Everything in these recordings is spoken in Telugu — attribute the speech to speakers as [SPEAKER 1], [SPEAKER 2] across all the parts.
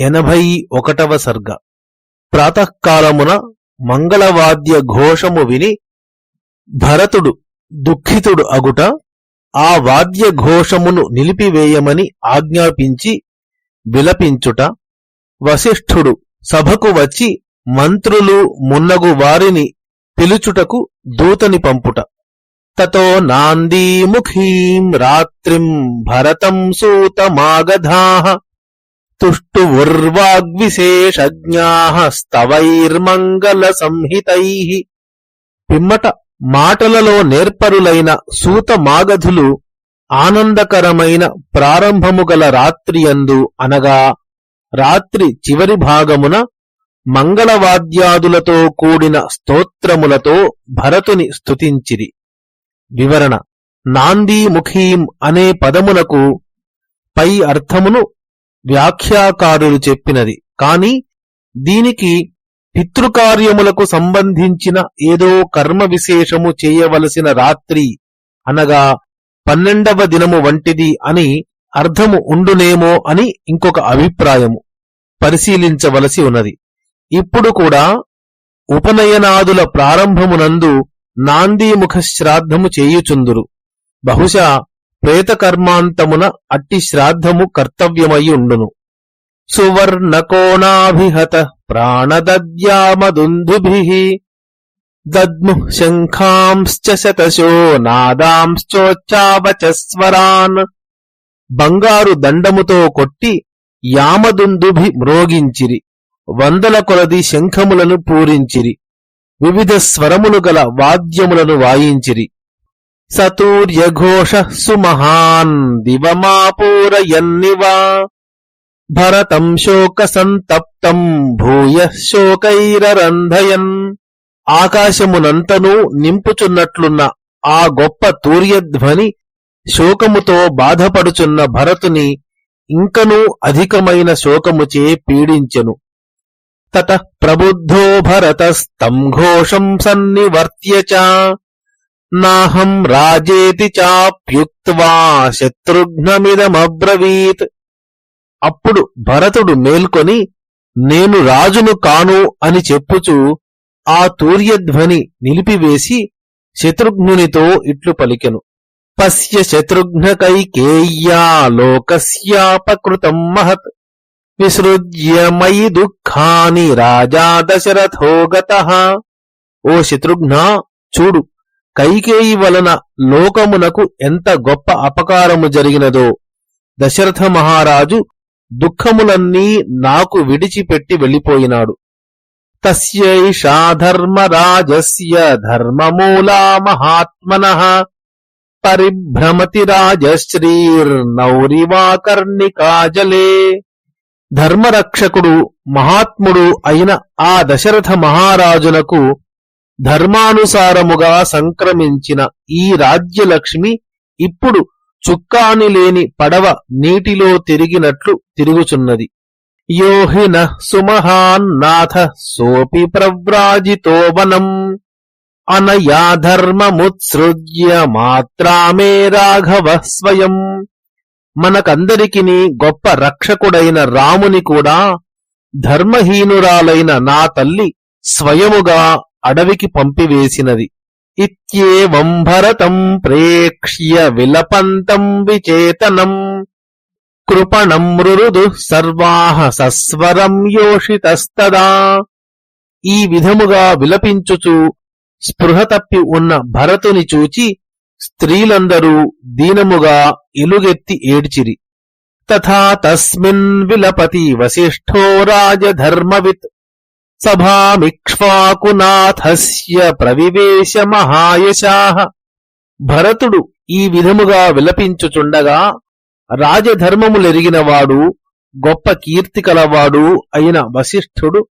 [SPEAKER 1] ఎనభై ఒకటవ సర్గ. ప్రాతకాలమున మంగళవాద్య ఘోషము విని భరతుడు దుఃఖితుడు అగుట ఆ వాద్య ఘోషమును నిలిపివేయమని ఆజ్ఞాపించి విలపించుట వశిష్ఠుడు సభకు వచ్చి మంత్రులు మున్నగు వారిని పిలుచుటకు దూతని పంపుట. తతో నాందీముఖీం రాత్రిం భరతం సూతమాగధాః తుష్టువుర్వాగ్విశేషజ్ఞాః స్తవైర్మంగళ సంహితైః. పిమ్మట మాటలలో నేర్పరులైన సూత మాగధులు ఆనందకరమైన ప్రారంభము గల రాత్రియందు అనగా రాత్రి చివరి భాగమున మంగళవాద్యాదులతో కూడిన స్తోత్రములతో భరతుని స్తుతించిరి. వివరణ నాందీముఖీం అనే పదమునకు పై అర్థమును వ్యాఖ్యాకారులు చెప్పినది. కాని దీనికి పితృకార్యములకు సంబంధించిన ఏదో కర్మ విశేషము చేయవలసిన రాత్రి అనగా పన్నెండవ దినము వంటిది అని అర్థము ఉండునేమో అని ఇంకొక అభిప్రాయము పరిశీలించవలసి ఉన్నది. ఇప్పుడు కూడా ఉపనయనాదుల ప్రారంభమునందు నాందీముఖ శ్రాద్ధము చేయుచుందురు. బహుశా ప్రేతకర్మాంతమున అట్టి శ్రాద్ధము కర్తవ్యమయ్యుండును సువర్ణకోణాభిహత ప్రాణదద్యామదుందుభిః దద్ము శంఖాంశ్చ శతశో నాదాంశ్చోచ్చావచస్వరాన్ బంగారు దండముతో కొట్టి యామదుందుభి మ్రోగించిరి. వందల కొలది శంఖములను పూరించిరి. వివిధ స్వరములు గల వాద్యములను వాయించిరి. సతూర్యఘోష సుమహాన్ దివమాపూరయన్నివా. భరతం శోక సంతప్తం భూయ శోకైరరంధయన్. ఆకాశమునంతనూ నింపుచున్నట్లున్న ఆ గొప్ప తూర్యధ్వని శోకముతో బాధపడుచున్న భరతుని ఇంకనూ అధికమైన శోకముచే పీడించెను. తత ప్రబుద్ధో భరతస్తం ఘోషం సన్నివర్త్య నాహం రాజేతి చాప్యుక్త్వా శత్రుఘ్నమిదమబ్రవీత్. అప్పుడు భరతుడు మేల్కొని నేను రాజును కాను అని చెప్పుచు ఆ తూర్యధ్వని నిలిపివేసి శత్రుఘ్నునితో ఇట్లు పలికెను. పశ్య శత్రుఘ్నకైకేయ్యా లోకస్యాపకృతం మహత్. విసృజ్య మయి దుఃఖాని రాజా దశరథో గత ఓ శత్రుఘ్న చూడు కైకేయి వలన లోకమునకు ఎంత గొప్ప అపకారము జరిగినదో దశరథ మహారాజు దుఃఖములన్నీ నాకు విడిచిపెట్టి వెళ్ళిపోయినాడు. తస్యైషా ధర్మరాజస్య ధర్మమూలా మహాత్మన పరిభ్రమతి రాజశ్రీర్నౌరివాకర్ణికాజలే ధర్మరక్షకుడు మహాత్ముడు అయిన ఆ దశరథ మహారాజునకు ధర్మానుసారముగా సంక్రమించిన ఈ రాజ్యలక్ష్మి ఇప్పుడు చుక్కాని లేని పడవ నీటిలో తిరిగినట్లు తిరుగుచున్నది. యోహిన సుమహాన్నాథ సోపి ప్రవ్రాజితో వనం. అనయా ధర్మముత్సృజ్య మాత్రామే రాఘవ స్వయం. మనకందరికిని గొప్ప రక్షకుడైన రాముని కూడా ధర్మహీనురాలైన నా తల్లి స్వయముగా అడవికి పంపివేసినది. ఇత్యేవం భరతం ప్రేక్ష్య విలపంతం విచేతనం. కృపణం మృదు సర్వాహ సస్వరం యోషితస్తదా. ఈ విధముగా విలపించుచు స్పృహ తప్పి ఉన్న భరతుని చూచి స్త్రీలందరూ దీనముగా ఇలుగెత్తి ఏడ్చిరి. తథా తస్మిన్ విలపతి వసిష్ఠో రాజధర్మవిత్. సభామిక్ష్వాకునాథస్య ప్రవివేశ మహాయశాహ భరతుడు ఈ విధముగా విలపించుచుండగా రాజధర్మములెరిగినవాడు గొప్ప కీర్తి కలవాడు అయిన వశిష్ఠుడు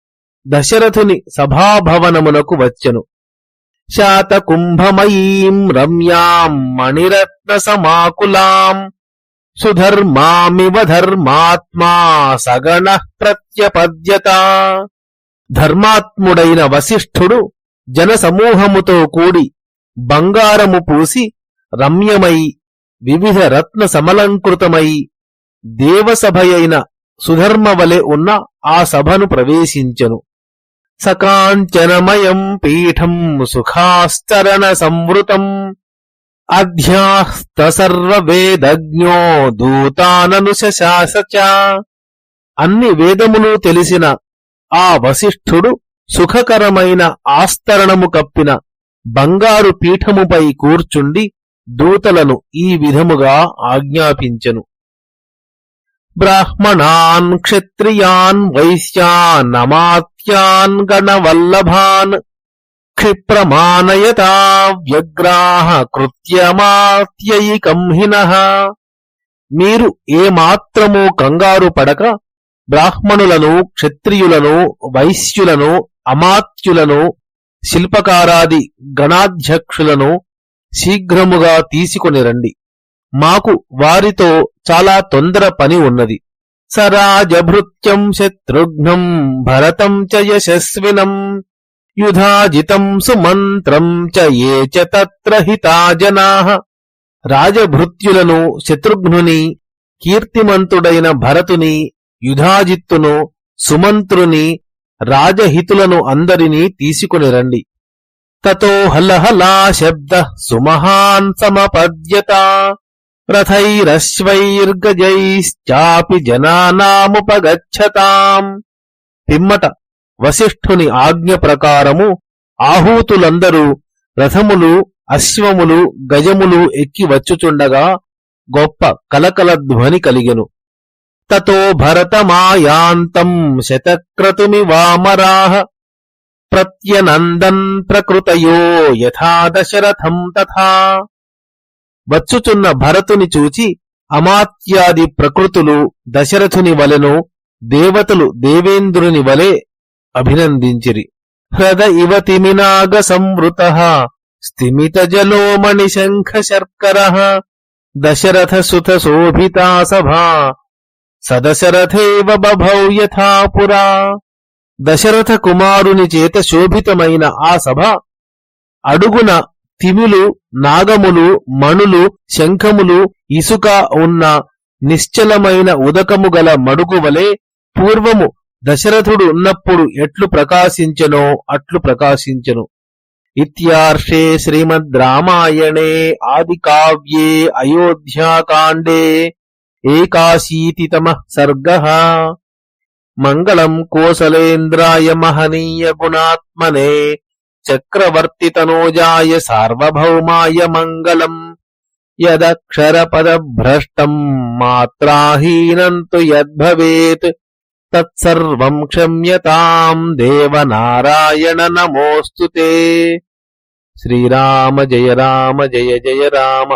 [SPEAKER 1] దశరథుని సభాభవనమునకు వచ్చెను. శాతకుంభమయీం రమ్యాం మణిరత్న సమాకులాం సుధర్మామివ ధర్మాత్మా సగణ ప్రత్యపద్యత. ధర్మాత్ముడైన వశిష్ఠుడు జనసమూహముతో కూడి బంగారము పూసి రమ్యమై వివిధ రత్న సమలంకృతమై దేవసభయైన సుధర్మవలె ఉన్న ఆ సభను ప్రవేశించెను. సకాంచనమయం పీఠం సుఖాశ్చరణ సంవృతం అధ్యాస్తసర్వేదజ్ఞో సర్వవేదజ్ఞో అన్ని వేదములు తెలిసిన ఆ వశిష్ఠుడు సుఖకరమైన ఆస్తరణము కప్పిన బంగారు పీఠముపై కూర్చుండి దూతలను ఈ విధముగా ఆజ్ఞాపించెను. బ్రాహ్మణాన్ క్షత్రియాన్ వైశ్యాన్ గణవల్లభాన్ క్షిప్రమానయతా వ్యగ్రాహ కృత్యమాత్యయికంహిన మీరు ఏమాత్రమూ కంగారు పడక బ్రాహ్మణులను క్షత్రియులను వైశ్యులను అమాత్యులను శిల్పకారాది గణాధ్యక్షులను శీఘ్రముగా తీసుకొని రండి. మాకు వారితో చాలా తొందర పని ఉన్నది. సరాజభృత్యం శత్రుఘ్నం భరతం చ యశస్వినం యుధాజితం సుమంత్రం చ ఏ చ తత్ర హితా రాజభృత్యులను శత్రుఘ్నుని కీర్తిమంతుడైన భరతుని యుధాజిత్తును సుమంత్రుని రాజహితులను అందరినీ తీసుకుని రండి. తతో హలహలా శబ్ద సుమహాన్ సమపద్యత. రథైరశ్వైర్గజైశ్చాపి జనానాముపగచ్చతాం. పిమ్మట వశిష్ఠుని ఆజ్ఞ ప్రకారము ఆహూతులందరూ రథములు అశ్వములు గజములు ఎక్కి వచ్చుచుండగా గొప్ప కలకల ధ్వని కలిగెను. తతో భరతమాయాంతం శతక్రతుమివామరాహ ప్రత్యనందన్ ప్రకృతయో యథా దశరథం తథా. వచ్చుచున్న భరతుని చూచి అమాత్యాది ప్రకృతులు దశరథుని వలెను దేవతలు దేవేంద్రుని వలె అభినందించిరి. హ్రద ఇవ తిమినాగ సంవృత స్థిమిత జలోమణి శంఖ శర్కర దశరథ సుత శోభితా సభా సదశరథేవ బభౌ యథా పురా. దశరథ కుమారుని చేత శోభితమైన ఆ సభ అడుగున తిమిలు నాగములు మణులు శంఖములు ఇసుక ఉన్న నిశ్చలమైన ఉదకము గల మడుగు వలె పూర్వము దశరథుడు ఉన్నప్పుడు ఎట్లు ప్రకాశించెనో అట్లు ప్రకాశించెను. ఇత్యార్షే శ్రీమద్ రామాయణే ఆది కావ్యే అయోధ్యాకాండే ఏకాశీతితమः సర్గः मङ्गलम् कोसलेन्द्राय महनीयगुणात्मने चक्रवर्तितनोजाय सार्वभौमाय मङ्गलम् यदक्षरपदभ्रष्टम् मात्राहीनम् तु यद्भवेत् तत्सर्वम् क्षम्यताम् देवनारायण नमोऽस्तु ते श्रीराम जय राम जय जय राम